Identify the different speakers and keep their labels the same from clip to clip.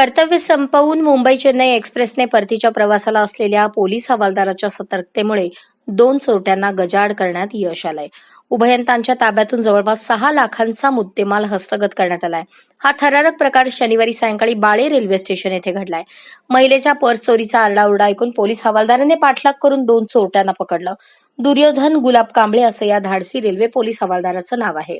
Speaker 1: कर्तव्य संपवून मुंबई चेन्नई एक्सप्रेसने परतीच्या प्रवासाला असलेल्या पोलीस हवालदाराच्या सतर्कतेमुळे दोन चोरट्यांना गजाआड करण्यात यश आलंय. उभयंतांच्या ताब्यातून जवळपास सहा लाखांचा मुद्देमाल हस्तगत करण्यात आलाय. हा थरारक प्रकार शनिवारी सायंकाळी बाळे रेल्वे स्टेशन येथे घडलाय. महिलेच्या पर्स चोरीचा आरडाओरडा ऐकून पोलीस हवालदाराने पाठलाग करून दोन चोरट्यांना पकडलं. दुर्योधन गुलाब कांबळे असं या धाडसी रेल्वे पोलीस हवालदाराचं नाव आहे.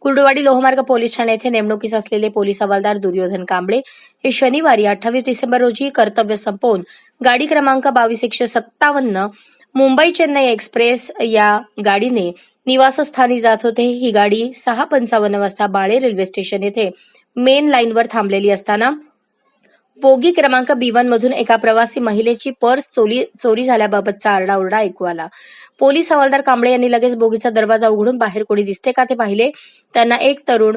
Speaker 1: कुर्डुवाडी लोहमार्ग पोलीस ठाणे येथे नेमणुकीस असलेले पोलीस हवालदार दुर्योधन कांबळे हे शनिवारी अठ्ठावीस डिसेंबर रोजी कर्तव्य संपवून गाडी क्रमांक बावीस एकशे सत्तावन्न मुंबई चेन्नई एक्सप्रेस या गाडीने निवासस्थानी जात होते. ही गाडी सहा पंचावन्न वाजता बाळे रेल्वे स्टेशन येथे मेन लाईनवर थांबलेली असताना बोगी क्रमांक बी वन मधून एका प्रवासी महिलेची पर्स चोरी चोरी झाल्याबाबतचा आरडाओरडा ऐकू आला. पोलीस हवालदार कांबळे यांनी लगेच बोगीचा दरवाजा उघडून बाहेर कोणी दिसते का ते पाहिले? त्यांना एक तरुण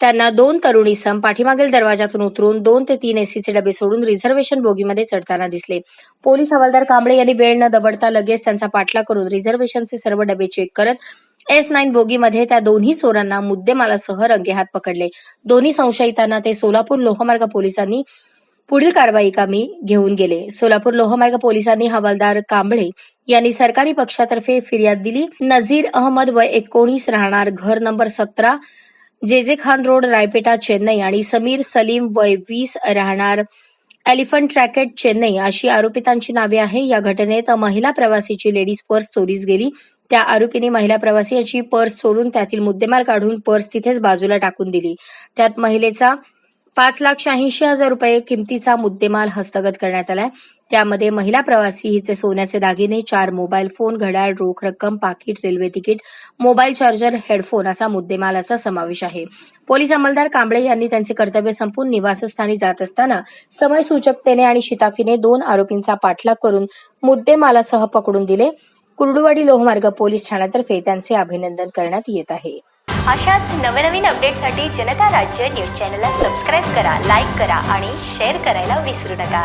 Speaker 1: त्यांना दोन तरुणी सम पाठीमागील दरवाजातून उतरून दोन ते तीन एसीचे डबे सोडून रिझर्वेशन बोगीमध्ये चढताना दिसले. पोलीस हवालदार कांबळे यांनी वेळ न दबडता लगेच त्यांचा पाठला करून रिझर्वेशनचे सर्व डबे चेक करत एस नाईन बोगीमध्ये त्या दोन्ही चोरांना मुद्देमालासह रंगेहात पकडले. दोन्ही संशयितांना ते सोलापूर लोहमार्ग पोलिसांनी पुढील कारवाई कामी घेऊन गेले. सोलापूर लोहमार्ग पोलिसांनी हवालदार कांबळे यांनी सरकारी पक्षातर्फे फिर्याद दिली. नझीर अहमद वय एकोणीस राहणार घर नंबर सतरा जे जे खान रोड रायपेटा चेन्नई आणि समीर सलीम वय वीस राहणार एलिफंट ट्रॅकेट चेन्नई अशी आरोपितांची नावे आहे. या घटनेत महिला प्रवासीची लेडीज पर्स चोरीस गेली. त्या आरोपीने महिला प्रवासी पर्स सोडून त्यातील मुद्देमाल काढून पर्स तिथेच बाजूला टाकून दिली. त्यात महिलेचा पाच लाख शहाऐंशी हजार रुपये किमतीचा मुद्देमाल हस्तगत करण्यात आलाय. त्यामध्ये महिला प्रवासी हिचे सोन्याचे दागिने चार मोबाईल फोन घड्याळ रोख रक्कम पाकिट railway ticket mobile charger headphone असा मुद्देमालाचा समावेश आहे. पोलीस अंमलदार कांबळे यांनी त्यांचे कर्तव्य संपून निवासस्थानी जात असताना समय सूचकतेने आणि शिताफीने दोन आरोपींचा पाठलाग करून मुद्देमालासह पकडून दिले. कुर्डुवाडी लोहमार्ग पोलीस ठाण्यातर्फे त्यांचे अभिनंदन करण्यात येत आहे.
Speaker 2: अशाच नवनवीन अपडेटसाठी जनता राज्य न्यूज चॅनलला सबस्क्राईब करा लाईक करा आणि शेअर करायला विसरू नका.